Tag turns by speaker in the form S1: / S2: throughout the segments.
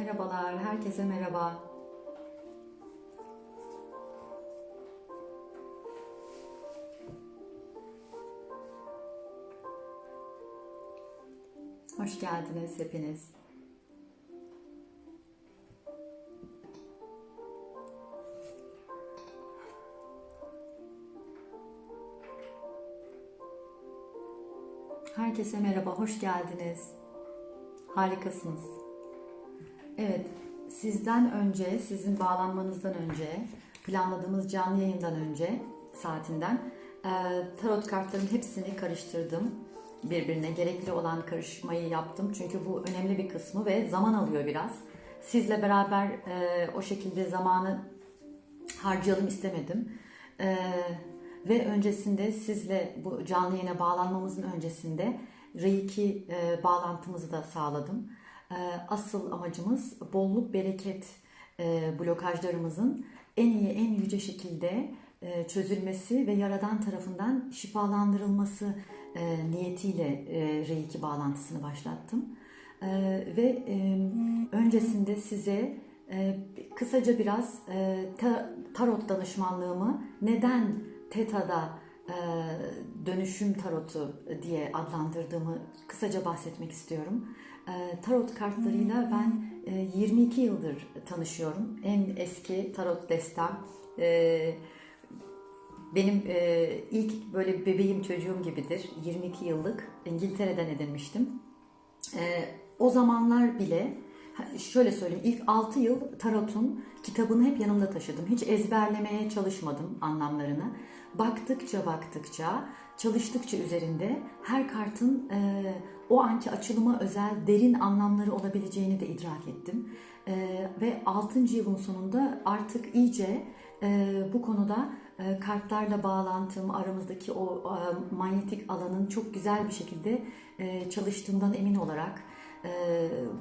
S1: Merhabalar, herkese merhaba. Hoş geldiniz hepiniz. Herkese merhaba, hoş geldiniz. Harikasınız. Evet, sizden önce, sizin bağlanmanızdan önce, planladığımız canlı yayından önce saatinden tarot kartlarının hepsini karıştırdım. Birbirine gerekli olan karışmayı yaptım. Çünkü bu önemli bir kısmı ve zaman alıyor biraz. Sizle beraber o şekilde zamanı harcayalım istemedim. Ve öncesinde sizle bu canlı yayına bağlanmamızın öncesinde Reiki e, bağlantımızı da sağladım. E, asıl amacımız bolluk bereket e, blokajlarımızın en iyi en yüce şekilde e, çözülmesi ve yaradan tarafından şifalandırılması e, niyetiyle Reiki bağlantısını başlattım. Ve öncesinde size kısaca biraz ta, tarot danışmanlığımı neden TETA'da dönüşüm tarotu diye adlandırdığımı kısaca bahsetmek istiyorum. E, tarot kartlarıyla ben e, 22 yıldır tanışıyorum. En eski tarot destem. E, benim e, ilk böyle bebeğim çocuğum gibidir. 22 yıllık İngiltere'den edinmiştim. E, o zamanlar bile şöyle söyleyeyim ilk 6 yıl tarotun kitabını hep yanımda taşıdım. Hiç ezberlemeye çalışmadım anlamlarını. Baktıkça baktıkça çalıştıkça üzerinde her kartın e, o anki açılıma özel derin anlamları olabileceğini de idrak ettim. E, ve 6. yılın sonunda artık iyice e, bu konuda e, kartlarla bağlantım, aramızdaki o e, manyetik alanın çok güzel bir şekilde e, çalıştığından emin olarak e,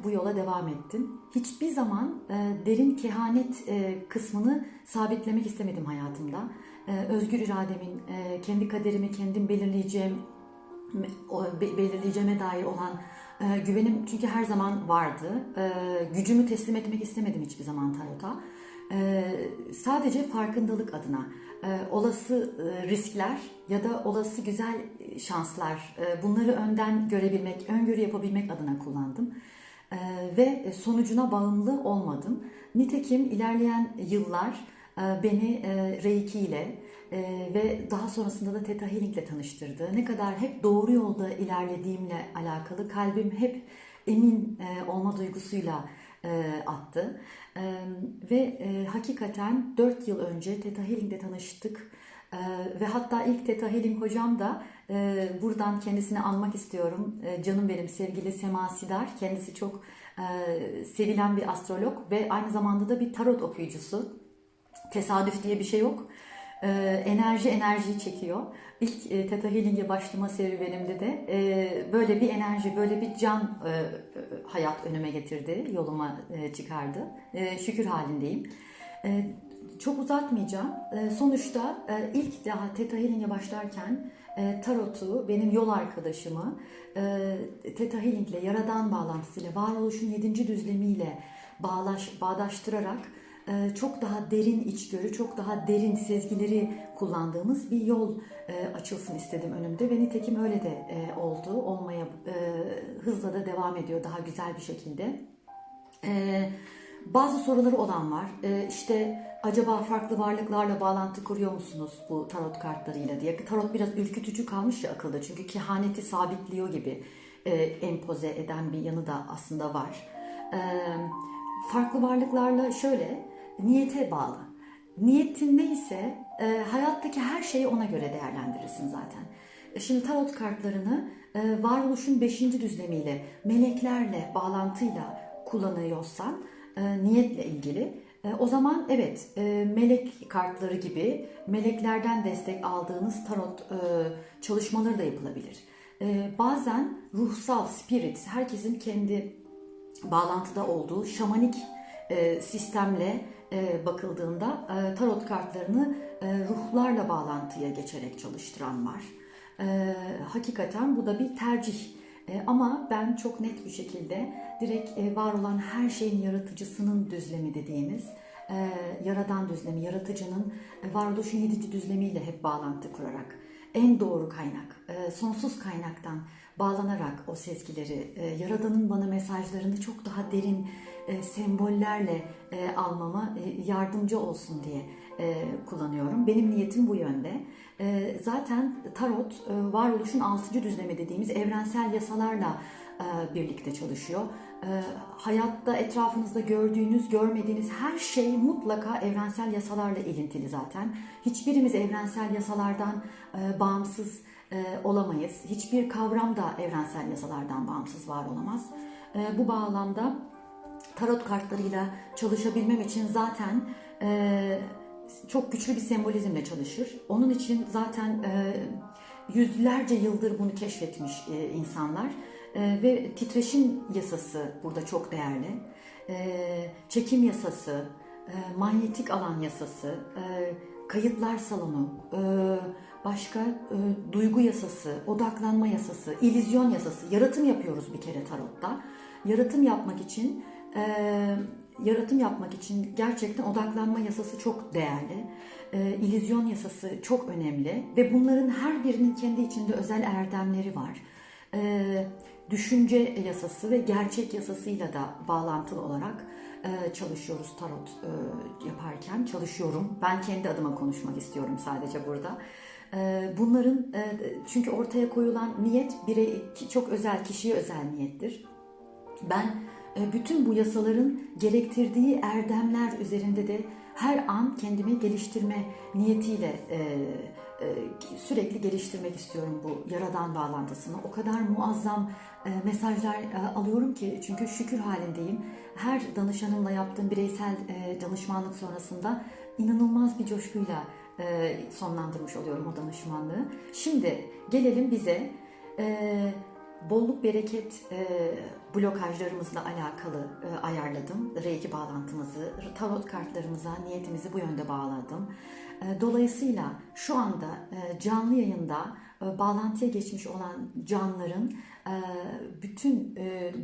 S1: bu yola devam ettim. Hiçbir zaman e, derin kehanet e, kısmını sabitlemek istemedim hayatımda. E, özgür irademin, e, kendi kaderimi kendim belirleyeceğim, belirleyeceğime dair olan e, güvenim çünkü her zaman vardı. Gücümü teslim etmek istemedim hiçbir zaman tarota. Sadece farkındalık adına olası riskler ya da olası güzel şanslar bunları önden görebilmek, öngörü yapabilmek adına kullandım. Ve sonucuna bağımlı olmadım. Nitekim ilerleyen yıllar beni e, Reiki ile e, ve daha sonrasında da Theta Healing ile tanıştırdı. Ne kadar hep doğru yolda ilerlediğimle alakalı kalbim hep emin e, olma duygusuyla e, attı. E, ve e, hakikaten 4 yıl önce Theta Healing'de tanıştık. E, ve hatta ilk Theta Healing hocam da e, buradan kendisini anmak istiyorum. E, canım benim sevgili Sema Sidar. Kendisi çok e, sevilen bir astrolog ve aynı zamanda da bir tarot okuyucusu. Tesadüf diye bir şey yok. E, enerji enerjiyi çekiyor. İlk e, Theta Healing'e başlama serüvenimde de e, böyle bir enerji, böyle bir can e, hayat önüme getirdi, yoluma e, çıkardı. E, şükür halindeyim. E, çok uzatmayacağım. E, sonuçta e, ilk daha Theta Healing'e başlarken e, tarotu, benim yol arkadaşımı e, Theta Healing ile yaradan bağlantısıyla, varoluşun yedinci düzlemiyle bağlaş, bağdaştırarak çok daha derin içgörü, çok daha derin sezgileri kullandığımız bir yol e, açılsın istedim önümde ve nitekim öyle de e, oldu. Olmaya hızla da devam ediyor daha güzel bir şekilde. Bazı soruları olan var. İşte acaba farklı varlıklarla bağlantı kuruyor musunuz bu tarot kartlarıyla diye. Tarot biraz ürkütücü kalmış ya akılda çünkü kehaneti sabitliyor gibi empoze eden bir yanı da aslında var. Farklı varlıklarla şöyle niyete bağlı. Niyetin neyse e, hayattaki her şeyi ona göre değerlendirirsin zaten. E, şimdi tarot kartlarını e, varoluşun beşinci düzlemiyle, meleklerle, bağlantıyla kullanıyorsan e, niyetle ilgili e, o zaman evet e, melek kartları gibi meleklerden destek aldığınız tarot e, çalışmaları da yapılabilir. E, bazen ruhsal, spirit, herkesin kendi bağlantıda olduğu şamanik e, sistemle e, bakıldığında e, tarot kartlarını e, ruhlarla bağlantıya geçerek çalıştıran var. Hakikaten bu da bir tercih. Ama ben çok net bir şekilde direkt var olan her şeyin yaratıcısının düzlemi dediğimiz yaradan düzlemi, yaratıcının e, varoluşun yedinci düzlemiyle hep bağlantı kurarak en doğru kaynak, e, sonsuz kaynaktan bağlanarak o sezgileri, e, Yaradan'ın bana mesajlarını çok daha derin e, sembollerle almama yardımcı olsun diye kullanıyorum. Benim niyetim bu yönde. Zaten tarot varoluşun altıncı düzlemi dediğimiz evrensel yasalarla birlikte çalışıyor. E, hayatta etrafınızda gördüğünüz, görmediğiniz her şey mutlaka evrensel yasalarla ilintili zaten. Hiçbirimiz evrensel yasalardan e, bağımsız e, olamayız. Hiçbir kavram da evrensel yasalardan bağımsız var olamaz. E, bu bağlamda tarot kartlarıyla çalışabilmem için zaten çok güçlü bir sembolizmle çalışır. Onun için zaten yüzlerce yıldır bunu keşfetmiş e, insanlar e, ve titreşim yasası burada çok değerli. E, çekim yasası, e, manyetik alan yasası, e, kayıtlar salonu, e, başka duygu yasası, odaklanma yasası, illüzyon yasası, yaratım yapıyoruz bir kere tarotta. Yaratım yapmak için yaratım yapmak için gerçekten odaklanma yasası çok değerli. E, illüzyon yasası çok önemli ve bunların her birinin kendi içinde özel erdemleri var. E, düşünce yasası ve gerçek yasasıyla da bağlantılı olarak e, çalışıyoruz tarot e, yaparken. Çalışıyorum. Ben kendi adıma konuşmak istiyorum sadece burada. E, bunların çünkü ortaya koyulan niyet birey çok özel kişiye özel niyettir. Ben bütün bu yasaların gerektirdiği erdemler üzerinde de her an kendimi geliştirme niyetiyle e, sürekli geliştirmek istiyorum bu yaradan bağlantısını. O kadar muazzam e, mesajlar e, alıyorum ki çünkü şükür halindeyim. Her danışanımla yaptığım bireysel e, danışmanlık sonrasında inanılmaz bir coşkuyla e, sonlandırmış oluyorum o danışmanlığı. Şimdi gelelim bize. E, bolluk bereket e, blokajlarımızla alakalı e, ayarladım. Reiki bağlantımızı, tarot kartlarımıza niyetimizi bu yönde bağladım. E, dolayısıyla şu anda e, canlı yayında e, bağlantıya geçmiş olan canların bütün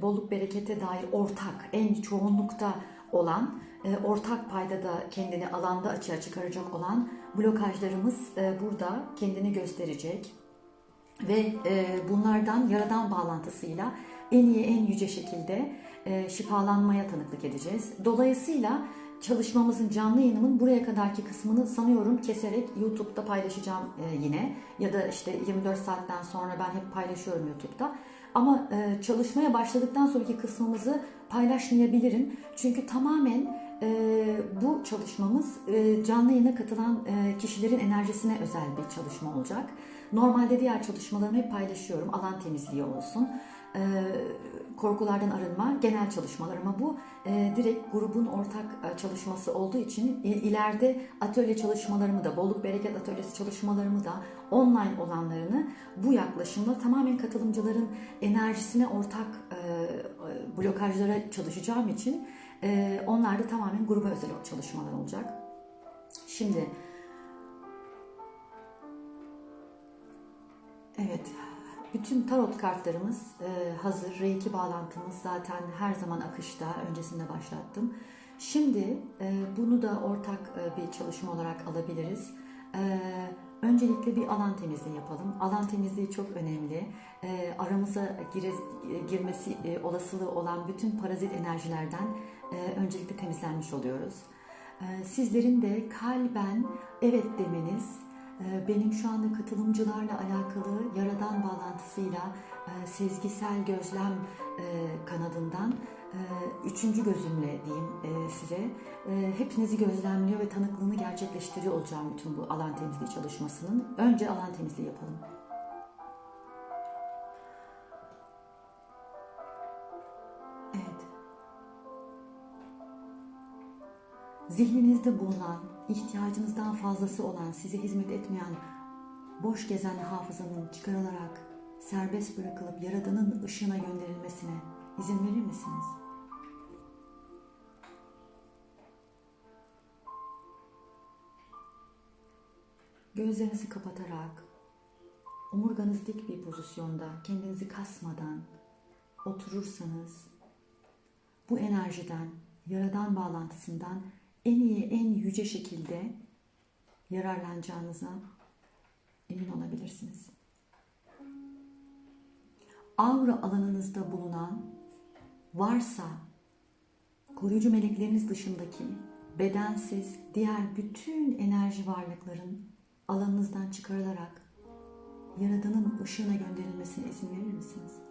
S1: bolluk berekete dair ortak, en çoğunlukta olan, ortak payda da kendini alanda açığa çıkaracak olan blokajlarımız burada kendini gösterecek ve bunlardan yaradan bağlantısıyla en iyi en yüce şekilde şifalanmaya tanıklık edeceğiz. Dolayısıyla çalışmamızın canlı yayınımın buraya kadarki kısmını sanıyorum keserek YouTube'da paylaşacağım e, yine ya da işte 24 saatten sonra ben hep paylaşıyorum YouTube'da. Ama e, çalışmaya başladıktan sonraki kısmımızı paylaşmayabilirim. Çünkü tamamen e, bu çalışmamız canlı yayına katılan kişilerin enerjisine özel bir çalışma olacak. Normalde diğer çalışmalarımı hep paylaşıyorum. Alan temizliği olsun, e, korkulardan arınma, genel çalışmalar ama bu e, direkt grubun ortak e, çalışması olduğu için e, ileride atölye çalışmalarımı da, bolluk bereket atölyesi çalışmalarımı da online olanlarını bu yaklaşımla tamamen katılımcıların enerjisine ortak e, blokajlara çalışacağım için e, onlar da tamamen gruba özel çalışmalar olacak. Şimdi Evet, bütün tarot kartlarımız e, hazır. Reiki bağlantımız zaten her zaman akışta. Öncesinde başlattım. Şimdi e, bunu da ortak e, bir çalışma olarak alabiliriz. Öncelikle bir alan temizliği yapalım. Alan temizliği çok önemli. Aramıza girmesi olasılığı olan bütün parazit enerjilerden öncelikle temizlenmiş oluyoruz. Sizlerin de kalben evet demeniz benim şu anda katılımcılarla alakalı yaradan bağlantısıyla e, sezgisel gözlem e, kanadından e, üçüncü gözümle diyeyim size hepinizi gözlemliyor ve tanıklığını gerçekleştiriyor olacağım bütün bu alan temizliği çalışmasının. Önce alan temizliği yapalım. Zihninizde bulunan ihtiyacınızdan fazlası olan, size hizmet etmeyen, boş gezen hafızanın çıkarılarak serbest bırakılıp Yaradan'ın ışığına gönderilmesine izin verir misiniz? Gözlerinizi kapatarak, omurganız dik bir pozisyonda, kendinizi kasmadan, oturursanız bu enerjiden, yaradan bağlantısından en iyi, en yüce şekilde yararlanacağınıza emin olabilirsiniz. Aura alanınızda bulunan varsa koruyucu melekleriniz dışındaki bedensiz diğer bütün enerji varlıkların alanınızdan çıkarılarak Yaradan'ın ışığına gönderilmesine izin verir misiniz?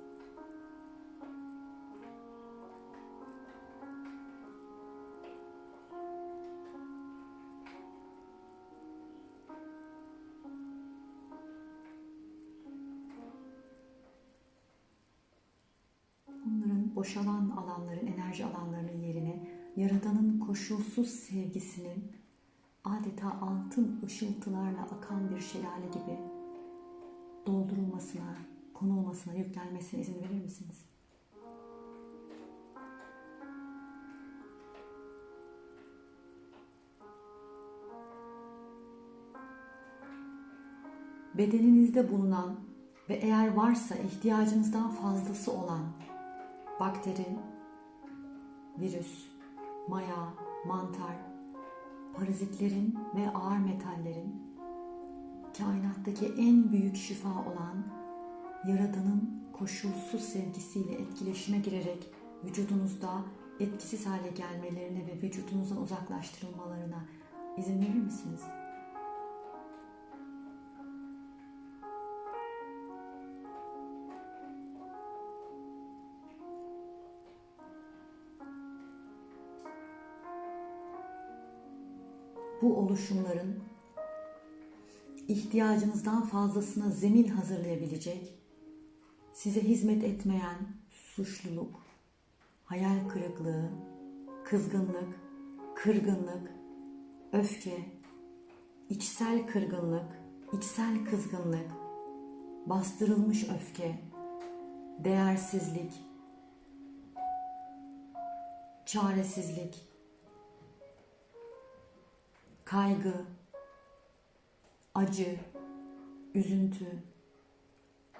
S1: Boşalan alanların, enerji alanlarının yerine Yaradan'ın koşulsuz sevgisinin adeta altın ışıltılarla akan bir şelale gibi doldurulmasına, konulmasına, yüklenmesine izin verir misiniz? Bedeninizde bulunan ve eğer varsa ihtiyacınızdan fazlası olan bakteri, virüs, maya, mantar, parazitlerin ve ağır metallerin kainattaki en büyük şifa olan Yaradan'ın koşulsuz sevgisiyle etkileşime girerek vücudunuzda etkisiz hale gelmelerine ve vücudunuzdan uzaklaştırılmalarına izin verir misiniz? Bu oluşumların ihtiyacınızdan fazlasına zemin hazırlayabilecek, size hizmet etmeyen suçluluk, hayal kırıklığı, kızgınlık, kırgınlık, öfke, içsel kırgınlık, içsel kızgınlık, bastırılmış öfke, değersizlik, çaresizlik, kaygı, acı, üzüntü,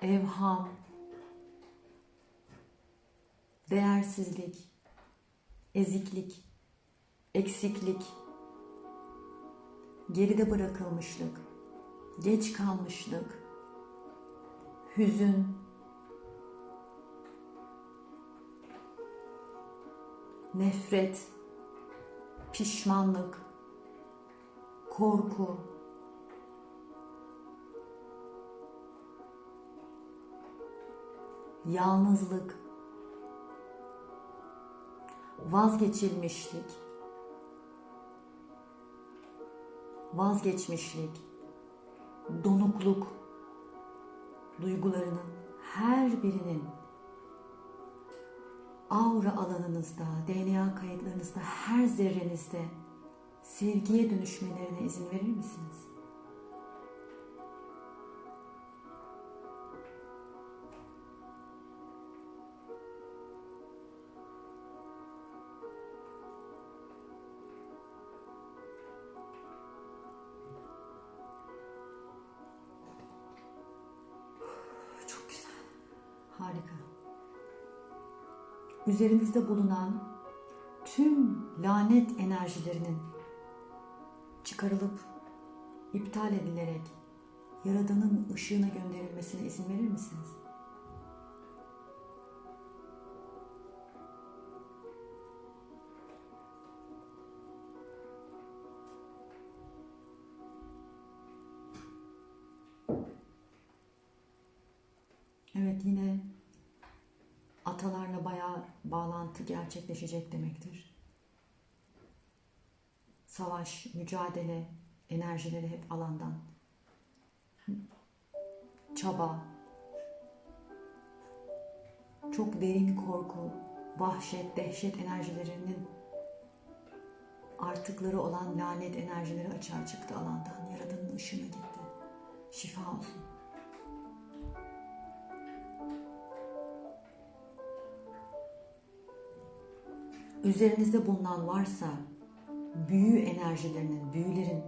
S1: evham, değersizlik, eziklik, eksiklik, geride bırakılmışlık, geç kalmışlık, hüzün, nefret, pişmanlık, korku, yalnızlık, vazgeçilmişlik, vazgeçmişlik, donukluk. Duygularının her birinin aura alanınızda, DNA kayıtlarınızda, her zerrenizde sevgiye dönüşmelerine izin verir misiniz? Çok güzel. Harika. Üzerinizde bulunan tüm lanet enerjilerinin çıkarılıp iptal edilerek Yaradan'ın ışığına gönderilmesine izin verir misiniz? Evet yine atalarla bayağı bağlantı gerçekleşecek demektir. Savaş, mücadele, enerjileri hep alandan. Çaba, çok derin korku, vahşet, dehşet enerjilerinin artıkları olan lanet enerjileri açığa çıktı alandan. Yaradanın ışığına gitti. Şifa olsun. üzerinizde bulunan varsa büyü enerjilerinin, büyülerin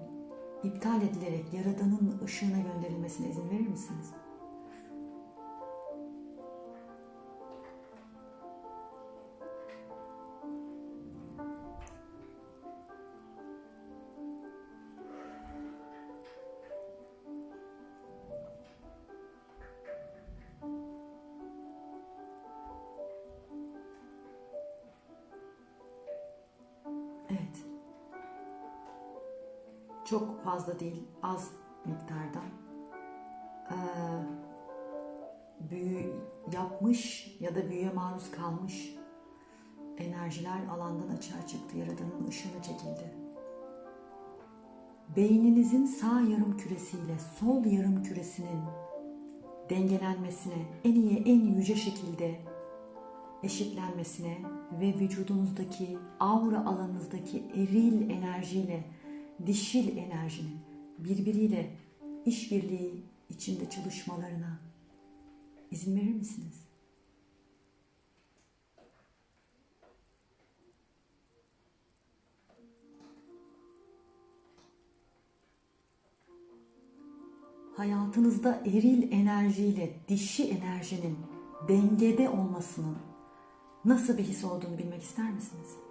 S1: iptal edilerek Yaradan'ın ışığına gönderilmesine izin verir misiniz? Fazla değil, az miktarda e, büyü yapmış ya da büyüye maruz kalmış enerjiler alandan açığa çıktı. Yaradanın ışını çekildi. Beyninizin sağ yarım küresiyle sol yarım küresinin dengelenmesine, en iyi, en yüce şekilde eşitlenmesine ve vücudunuzdaki aura alanınızdaki eril enerjiyle dişil enerjinin birbiriyle işbirliği içinde çalışmalarına izin verir misiniz? hayatınızda eril enerjiyle dişi enerjinin dengede olmasının nasıl bir his olduğunu bilmek ister misiniz?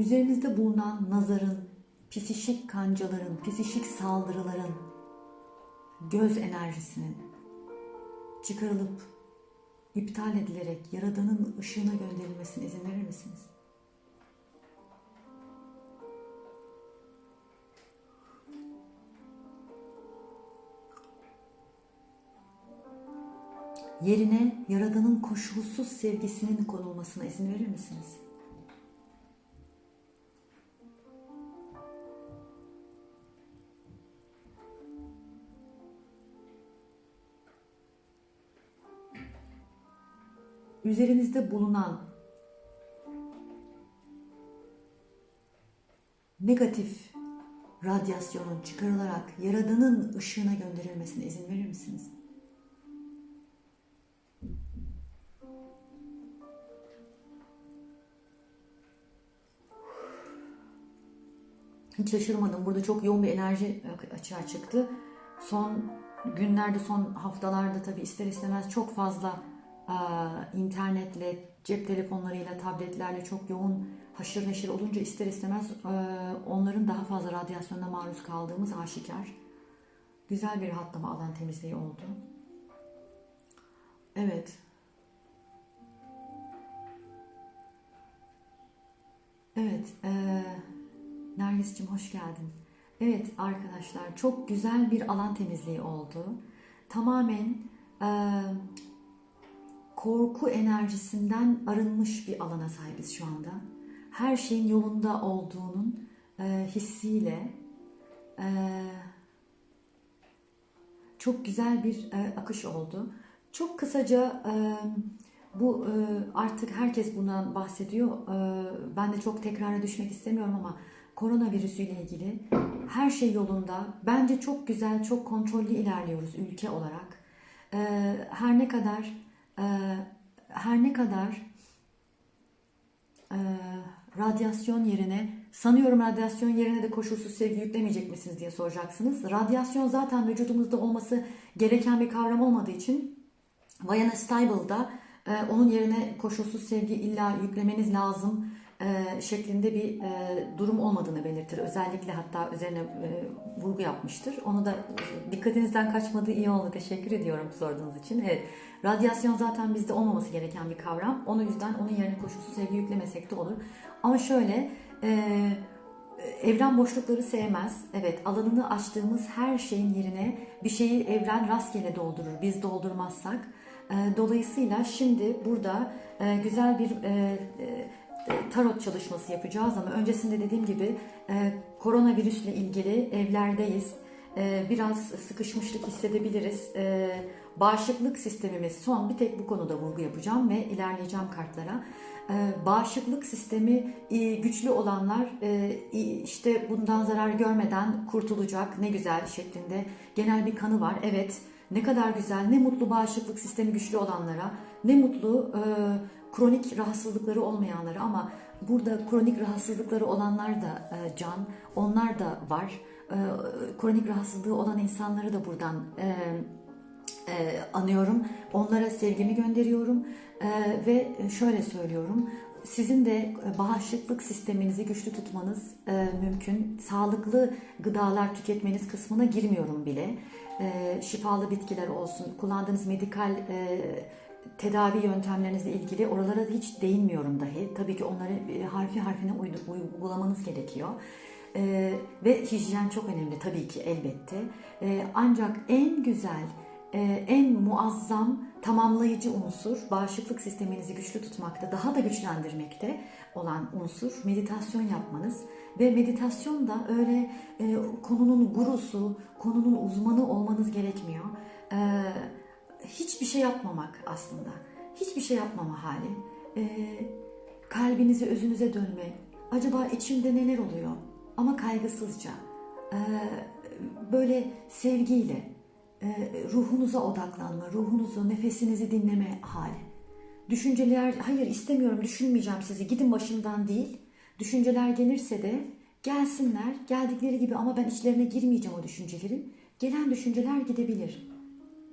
S1: Üzerinizde bulunan nazarın, psişik kancaların, psişik saldırıların, göz enerjisinin çıkarılıp iptal edilerek Yaradan'ın ışığına gönderilmesine izin verir misiniz? Yerine Yaradan'ın koşulsuz sevgisinin konulmasına izin verir misiniz? Üzerinizde bulunan negatif radyasyonun çıkarılarak Yaradan'ın ışığına gönderilmesine izin verir misiniz? Hiç şaşırmadım. Burada çok yoğun bir enerji açığa çıktı. Son günlerde, son haftalarda tabii ister istemez çok fazla internetle, cep telefonlarıyla, tabletlerle çok yoğun haşır neşir olunca ister istemez onların daha fazla radyasyona maruz kaldığımız aşikar. Güzel bir rahatlama alan temizliği oldu. Evet. Evet. E, Nergis'cim hoş geldin. Evet arkadaşlar çok güzel bir alan temizliği oldu. Tamamen e, korku enerjisinden arınmış bir alana sahibiz şu anda. Her şeyin yolunda olduğunun e, hissiyle e, çok güzel bir e, akış oldu. Çok kısaca e, bu e, artık herkes bundan bahsediyor. E, ben de çok tekrara düşmek istemiyorum ama koronavirüsüyle ilgili her şey yolunda. Bence çok güzel, çok kontrollü ilerliyoruz ülke olarak. E, her ne kadar e, her ne kadar e, radyasyon yerine sanıyorum radyasyon yerine de koşulsuz sevgi yüklemeyecek misiniz diye soracaksınız. Radyasyon zaten vücudumuzda olması gereken bir kavram olmadığı için Vayana Stable'da e, onun yerine koşulsuz sevgi illa yüklemeniz lazım e, şeklinde bir e, durum olmadığını belirtir. Özellikle hatta üzerine e, vurgu yapmıştır. Onu da dikkatinizden kaçmadığı iyi oldu. Teşekkür ediyorum sorduğunuz için. Evet, radyasyon zaten bizde olmaması gereken bir kavram. Onun yüzden onun yerine koşulsuz sevgi yüklemesek de olur. Ama şöyle... Evren boşlukları sevmez. Evet alanını açtığımız her şeyin yerine bir şeyi evren rastgele doldurur. Biz doldurmazsak. Dolayısıyla şimdi burada güzel bir tarot çalışması yapacağız ama öncesinde dediğim gibi e, koronavirüsle ilgili evlerdeyiz. E, biraz sıkışmışlık hissedebiliriz. Bağışıklık sistemimiz son bir tek bu konuda vurgu yapacağım ve ilerleyeceğim kartlara. Bağışıklık sistemi güçlü olanlar işte bundan zarar görmeden kurtulacak ne güzel şeklinde genel bir kanı var. Evet ne kadar güzel ne mutlu bağışıklık sistemi güçlü olanlara ne mutlu kronik rahatsızlıkları olmayanları ama burada kronik rahatsızlıkları olanlar da e, can, onlar da var. E, kronik rahatsızlığı olan insanları da buradan e, e, anıyorum. Onlara sevgimi gönderiyorum e, ve şöyle söylüyorum. sizin de e, bağışıklık sisteminizi güçlü tutmanız e, mümkün. Sağlıklı gıdalar tüketmeniz kısmına girmiyorum bile. E, şifalı bitkiler olsun, kullandığınız medikal e, tedavi yöntemlerinizle ilgili oralara hiç değinmiyorum dahi. Tabii ki onları e, harfi harfine uygulamanız gerekiyor. E, ve hijyen çok önemli tabii ki elbette. E, ancak en güzel, e, en muazzam tamamlayıcı unsur bağışıklık sisteminizi güçlü tutmakta, daha da güçlendirmekte olan unsur meditasyon yapmanız ve meditasyon da öyle e, konunun gurusu, konunun uzmanı olmanız gerekmiyor. E, hiçbir şey yapmamak aslında. Hiçbir şey yapmama hali. E, kalbinize, özünüze dönme. Acaba içimde neler oluyor? Ama kaygısızca. E, böyle sevgiyle, e, ruhunuza odaklanma, ruhunuzu, nefesinizi dinleme hali. Düşünceler, hayır istemiyorum, düşünmeyeceğim sizi, gidin başımdan değil. Düşünceler gelirse de gelsinler, geldikleri gibi ama ben içlerine girmeyeceğim o düşüncelerin. Gelen düşünceler gidebilir.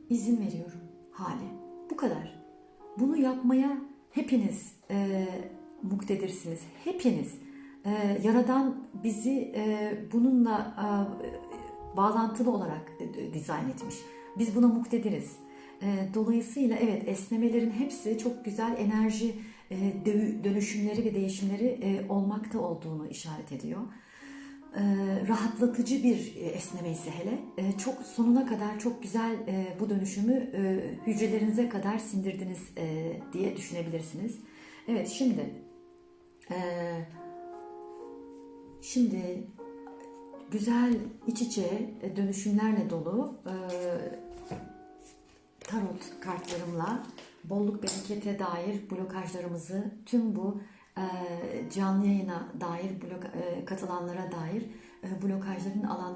S1: İzin veriyorum hali. Bu kadar. Bunu yapmaya hepiniz e, muktedirsiniz. Hepiniz. E, Yaradan bizi e, bununla e, bağlantılı olarak dizayn etmiş. Biz buna muktediriz. E, Dolayısıyla evet esnemelerin hepsi çok güzel enerji e, dö- dönüşümleri ve değişimleri e, olmakta olduğunu işaret ediyor. E, Rahatlatıcı bir e, esneme ise hele e, çok sonuna kadar çok güzel e, bu dönüşümü e, hücrelerinize kadar sindirdiniz diye düşünebilirsiniz. Evet şimdi şimdi güzel iç içe dönüşümlerle dolu tarot kartlarımla bolluk berekete dair blokajlarımızı tüm bu canlı yayına dair blok, e, katılanlara dair e, blokajların alandan